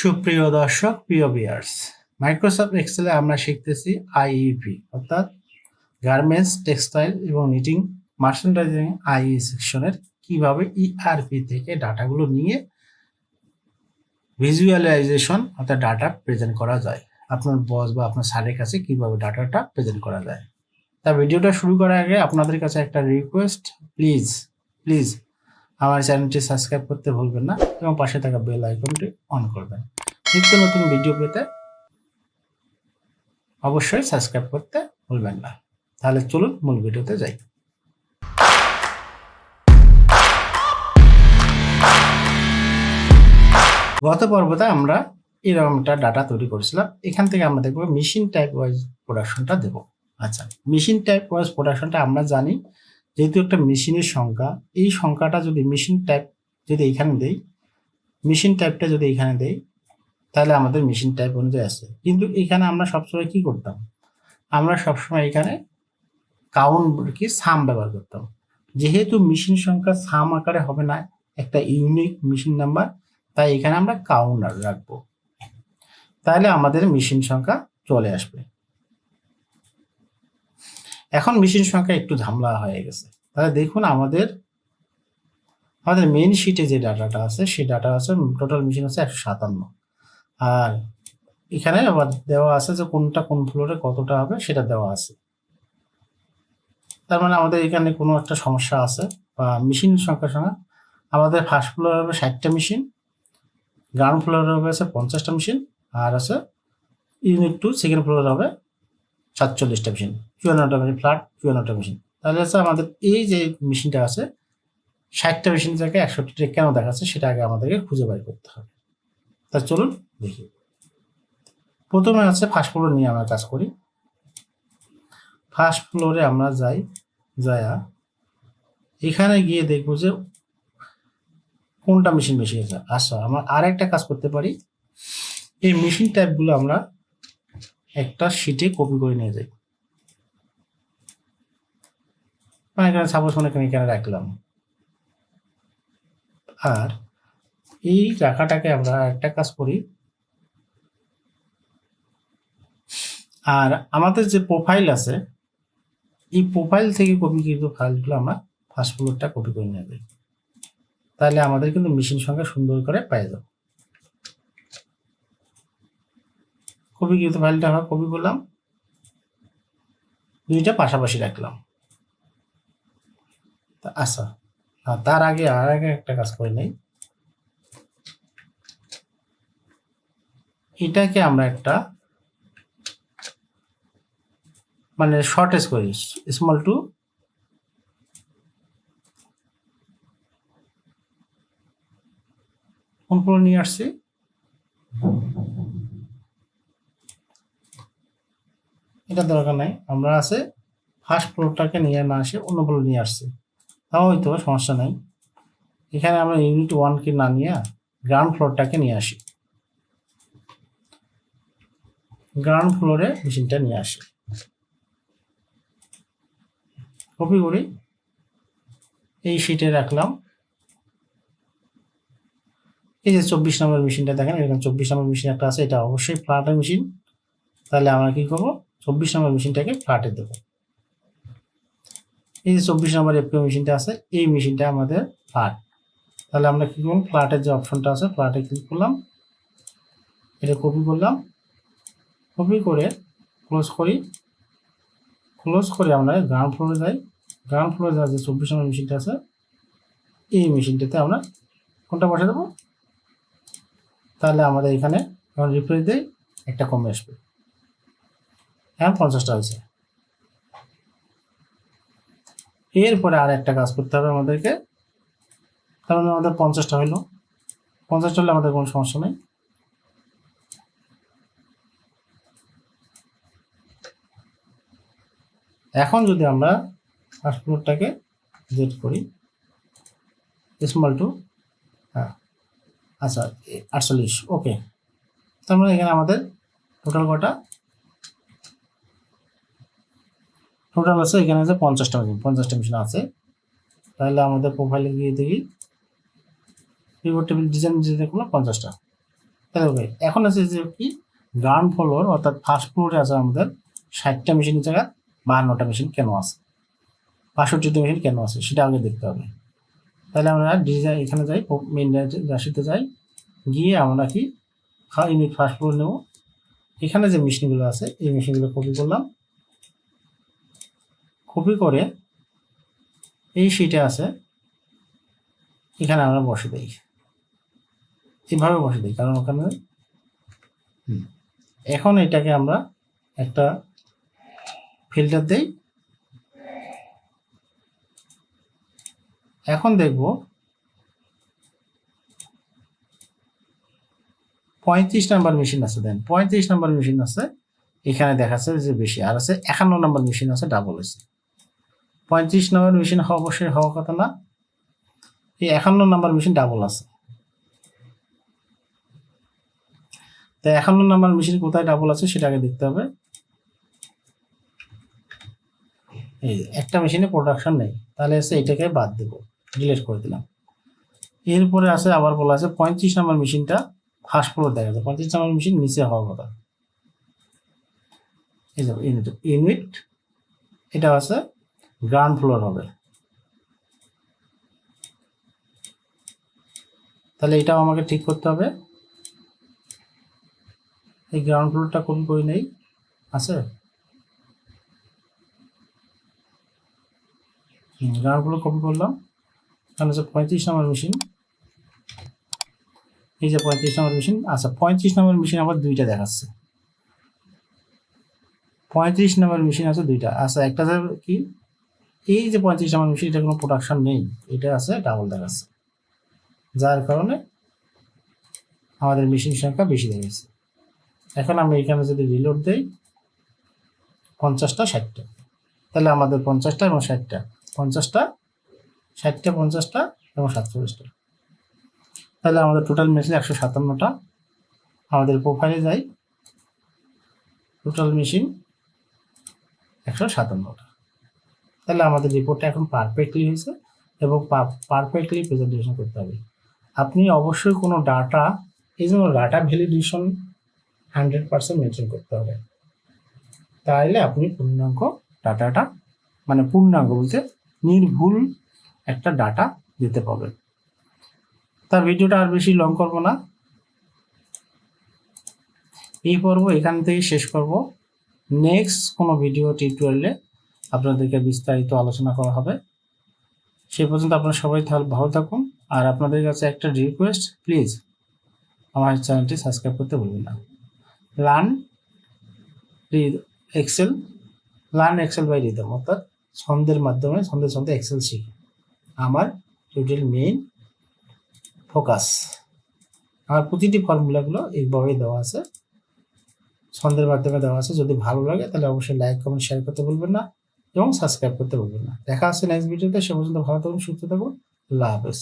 সুপ্রিয় দর্শক, প্রিয় বিয়ার্স মাইক্রোসফট এক্সেলে আমরা শিখতেছি আইইপি অর্থাৎ গার্মেন্টস টেক্সটাইল এবং নিটিং মার্চেন্ডাইজিং আইই সেকশনের কীভাবে ইআরপি থেকে ডাটাগুলো নিয়ে ভিজুয়ালাইজেশন অর্থাৎ ডাটা প্রেজেন্ট করা যায়, আপনার বস বা আপনার স্যারের কাছে কীভাবে ডাটাটা প্রেজেন্ট করা যায়। তা ভিডিওটা শুরু করার আগে আপনাদের কাছে একটা রিকোয়েস্ট প্লিজ প্লিজ আমার চ্যানেলটি সাবস্ক্রাইব করতে ভুলবেন না এবং পাশে থাকা বেল আইকনটি অন করবেন। নিত্য নতুন ভিডিও পেতে অবশ্যই সাবস্ক্রাইব করতে ভুলবেন না। তাহলে চলুন মূল ভিডিওতে যাই। গত পর্বতে আমরা এরকম একটা ডাটা তৈরি করেছিলাম। এখান থেকে আমরা দেখব মেশিন টাইপ ওয়াইজ প্রোডাকশনটা দেব। আচ্ছা মেশিন টাইপ ওয়াইজ প্রোডাকশনটা আমরা জানি যেহেতু একটা মেশিনের সংখ্যা, এই সংখ্যাটা যদি মেশিন টাইপ যদি এখানে দেই মেশিন টাইপটা যদি এখানে দেই, তাহলে আমাদের মেশিন টাইপ অনুযায়ী আছে। কিন্তু এখানে আমরা সবসময় কি করতাম? আমরা সবসময় এখানে কাউন্ট কি সাম ব্যবহার করতাম। যেহেতু মেশিন সংখ্যা সাম আকারে হবে না, একটা ইউনিক মেশিন নাম্বার তাই এখানে আমরা কাউন্টার রাখব। তাহলে আমাদের মেশিন সংখ্যা চলে আসবে। এখন মেশিন সংখ্যা একটু ঝামেলা হয়ে গেছে। তাহলে দেখুন আমাদের আমাদের মেন শিটে যে ডাটাটা আছে, সেই ডাটা আছে টোটাল মেশিন আছে একশো সাতান্ন। আর এখানে আবার দেওয়া আছে যে কোনটা কোন ফ্লোরে কতটা হবে, সেটা দেওয়া আছে। তার মানে আমাদের এখানে কোনো একটা সমস্যা আছে, বা মেশিন সংখ্যার সঙ্গে আমাদের ফার্স্ট ফ্লোর হবে ষাটটা মেশিন গ্রাউন্ড ফ্লোরে হবে আছে পঞ্চাশটা মেশিন আর আছে ইউনিট টু সেকেন্ড ফ্লোর হবে সাতচল্লিশটা মেশিন চুয়ান্নটা মেশিন ফ্ল্যাট চুয়ান্নটা মেশিন তাহলে হচ্ছে আমাদের এই যে মেশিনটা আছে, ষাটটা মেশিন জায়গায় একষট্টিটা কেন দেখাচ্ছে, সেটা আগে আমাদেরকে খুঁজে বের করতে হবে। তা চলুন দেখি। প্রথমে আছে ফার্স্ট ফ্লোর নিয়ে আমরা কাজ করি। ফার্স্ট ফ্লোরে আমরা যাই, যায়া এখানে গিয়ে দেখব যে কোনটা মেশিন বেশি আছে। আচ্ছা আমরা আর একটা কাজ করতে পারি। এই মেশিন টাইপগুলো আমরা একটা শিটে কপি করে নিয়ে যাই। এখানে সাপোজ মনে করেন এখানে রাখলাম। আর এই রাখাটাকে আমরা একটা কাজ করি। আর আমাদের যে প্রোফাইল আছে, এই প্রোফাইল থেকে কপি কিন্তু ফাইলগুলো আমরা ফার্স্ট ফ্লোরটা কপি করে নেবে তাহলে আমাদের কিন্তু মেশিন সংখ্যা সুন্দর করে পেয়ে যাব। কপি কিন্তু ফাইলটা আমরা কপি করলাম। দুইটা পাশাপাশি রাখলাম। আচ্ছা তার আগে আর আগে একটা কাজ করে নেই। এটাকে আমরা একটা মানে শর্টেজ করি স্মল টু কোন নিয়ে আসছি? এটা দরকার নাই। আমরা আছে ফার্স্ট ফ্লোরটাকে নিয়ে না আসে অন্য ফ্লোর নিয়ে আসছি। তাও হয়তো সমস্যা নাই। এখানে আমরা ইউনিট ওয়ানকে না নিয়ে গ্রাউন্ড ফ্লোরটাকে নিয়ে আসি। গ্রাউন্ড ফ্লোরে মেশিনটা নিয়ে আসি। কপি করি। এই শিটে রাখলাম। এই যে চব্বিশ নম্বর মেশিনটা দেখেন, এরকম চব্বিশ নম্বর মেশিন একটা আছে, এটা অবশ্যই ফ্ল্যাটের মেশিন তাহলে আমরা কি করব? চব্বিশ নম্বর মেশিনটাকে ফ্ল্যাটে দেবো। এই যে চব্বিশ নম্বর এফপিও মেশিনটা আছে, এই মেশিনটা আমাদের ফ্ল্যাট। তাহলে আমরা কী করব ফ্ল্যাটের যে অপশনটা আছে, ফ্ল্যাটে ক্লিক করলাম। এটা কপি করলাম। কপি করে ক্লোজ করি। ক্লোজ করে আমরা গ্রাউন্ড ফ্লোরে যাই। গ্রাউন্ড ফ্লোরে যাওয়ার যে চব্বিশ নম্বর মেশিনটা আছে, এই মেশিনটাতে আমরা কোনটা বসে দেবো? তাহলে আমাদের এখানে রিফ্রেশ দেই, একটা কমে আসবে। এখন পঞ্চাশটা হয়েছে। এরপরে আর একটা কাজ করতে হবে আমাদেরকে। মানে আমাদের পঞ্চাশটা হইল। পঞ্চাশটা হলে আমাদের কোনো সমস্যা নেই। এখন যদি আমরা ফ্লোরটাকে জেড করি স্মল টু হ্যাঁ আচ্ছা আটচল্লিশ ওকে তার মানে এখানে আমাদের টোটাল কটা? টোটাল আছে, এখানে আছে পঞ্চাশটা মেশিন পঞ্চাশটা মেশিন আছে। তাহলে আমাদের প্রোফাইলে গিয়ে দেখি। পিভট টেবিল ডিজাইন যে দেখল পঞ্চাশটা। তাহলে হবে এখন আছে যে কি? গ্রাউন্ড ফ্লোর অর্থাৎ ফার্স্ট ফ্লোরে আছে আমাদের ষাটটা মেশিনের জায়গায়, বাহান্নটা মেশিন কেন আছে? বাষট্টিটা মেশিন কেন আছে? সেটা আগে দেখতে হবে। তাহলে আমরা ডিজাইন এখানে যাই মেন রাশিতে যাই। গিয়ে আমরা কি? ইউনিট ফার্স্ট ফ্লোর নেব। এখানে যে মেশিনগুলো আছে, এই মেশিনগুলো কপি করলাম। কপি করে এই শিটে আছে এখানে আমরা বসে দিই। এভাবে বসে দিই কারণ ওখানে এখন এটাকে আমরা একটা ফিল্টার দেই। এখন দেখব পঁয়ত্রিশ নাম্বার মেশিন আছে দেন পঁয়ত্রিশ নাম্বার মেশিন আছে এখানে দেখাচ্ছে যে বেশি আর আছে একান্ন নাম্বার মেশিন আছে ডাবল আছে পঁয়ত্রিশ নম্বর মেশিন অবশ্যই হওয়ার কথা না। এই একান্ন নাম্বার মেশিন ডাবল আছে। তো একান্ন নাম্বার মেশিন কোথায় ডাবল আছে সেটা আগে দেখতে হবে। এই একটা মেশিনে প্রোডাকশন নেই। তাহলে এসে এটাকে বাদ দেবো। ডিলিট করে দিলাম। এরপরে আছে, আবার বলা আছে পঁয়ত্রিশ নাম্বার মেশিনটা ফার্স্ট ফ্লোর দেখা যায় পঁয়ত্রিশ নাম্বার মেশিন নিচে হওয়ার কথা। এই ইউনিট ইউনিট এটা আছে গ্রাউন্ড ফ্লোর হবে। তাহলে এটাও আমাকে ঠিক করতে হবে। এই গ্রাউন্ড ফ্লোরটা কোন করি নেই? আছে? গ্রাউন্ড ফ্লোর কপি করলাম। তাহলে হচ্ছে পঁয়ত্রিশ নম্বর মেশিন। এই যে পঁয়ত্রিশ নম্বর মেশিন আচ্ছা পঁয়ত্রিশ নম্বর মেশিন আবার দুইটা দেখাচ্ছে। পঁয়ত্রিশ নম্বর মেশিন আছে দুইটা। আচ্ছা একটা কি? এই যে পঁয়ত্রিশ নম্বর মেশিন এটা কোনো প্রোডাকশন নেই। এটা আছে ডাবল দেখাচ্ছে যার কারণে আমাদের মেশিন সংখ্যা বেশি দেখাচ্ছে এখন আমরা এখানে যদি রিলোড দেই, পঞ্চাশটা ষাটটা। তাহলে আমাদের পঞ্চাশটা এবং ষাটটা। পঞ্চাশটা ষাটটা, পঞ্চাশটা এবং সাতচল্লিশটা। তাহলে আমাদের টোটাল মেশিন একশো সাতান্নটা। আমাদের প্রোফাইলে যাই টোটাল মেশিন একশো সাতান্নটা। তাহলে আমাদের রিপোর্টটা এখন পারফেক্টলি হয়েছে এবং পারফেক্টলি প্রেজেন্টেশন করতে হবে। আপনি অবশ্যই কোনো ডাটা এই জন্য data validation hundred percent maintain করতে হবে। তাহলে আপনি পূর্ণাঙ্গ ডাটাটা মানে পূর্ণাঙ্গ বলতে নির্ভুল একটা ডাটা দিতে পারবেন। তার ভিডিওটা আর বেশি লং করব না। এই পর্ব এখান থেকে শেষ করব। নেক্সট কোনো ভিডিও টিউটোরিয়ালে আপনাদেরকে বিস্তারিত আলোচনা করা হবে। সে পর্যন্ত আপনারা সবাই তাহলে ভালো থাকুন। আর আপনাদের কাছে একটা রিকোয়েস্ট প্লিজ আমার চ্যানেলটি সাবস্ক্রাইব করতে ভুলবেন না। Learn Excel learn Excel by rhythm অর্থাৎ ছন্দের মাধ্যমে ছন্দে ছন্দে এক্সেল শিখি। আমার টোটাল মেইন ফোকাস আমার প্রতিটি ফর্মুলাগুলো এইভাবেই দেওয়া আছে। ছন্দের মাধ্যমে দেওয়া আছে। যদি ভালো লাগে তাহলে অবশ্যই লাইক কমেন্ট শেয়ার করতে ভুলবেন না। এবং সাবস্ক্রাইব করতে ভুলবেন না। দেখা আছে নেক্সট ভিডিওতে সে পর্যন্ত ভালো থাকুন, সুস্থ থাকুন। লাভ হাফেজ।